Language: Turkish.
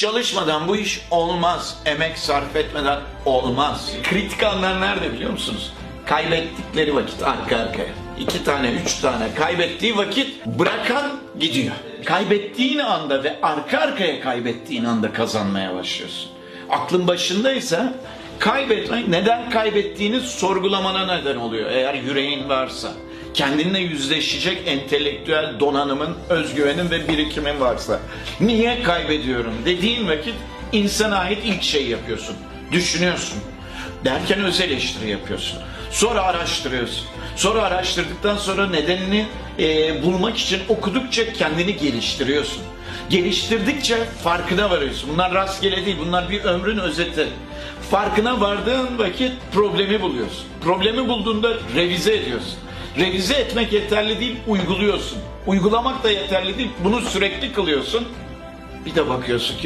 Çalışmadan bu iş olmaz. Emek sarf etmeden olmaz. Kritik anlar nerede biliyor musunuz? Kaybettikleri vakit arka arkaya. İki tane, üç tane kaybettiği vakit bırakan gidiyor. Kaybettiğin anda ve arka arkaya kaybettiğin anda kazanmaya başlıyorsun. Aklın başındaysa kaybetmek neden kaybettiğini sorgulamana neden oluyor eğer yüreğin varsa. Kendinle yüzleşecek entelektüel donanımın, özgüvenin ve birikimin varsa. Niye kaybediyorum dediğin vakit insana ait ilk şeyi yapıyorsun. Düşünüyorsun. Derken öz eleştiri yapıyorsun. Sonra araştırıyorsun. Sonra araştırdıktan sonra nedenini e, bulmak için okudukça kendini geliştiriyorsun. Geliştirdikçe farkına varıyorsun. Bunlar rastgele değil, bunlar bir ömrün özeti. Farkına vardığın vakit problemi buluyorsun. Problemi bulduğunda revize ediyorsun. Revize etmek yeterli değil, uyguluyorsun. Uygulamak da yeterli değil, bunu sürekli kılıyorsun. Bir de bakıyorsun ki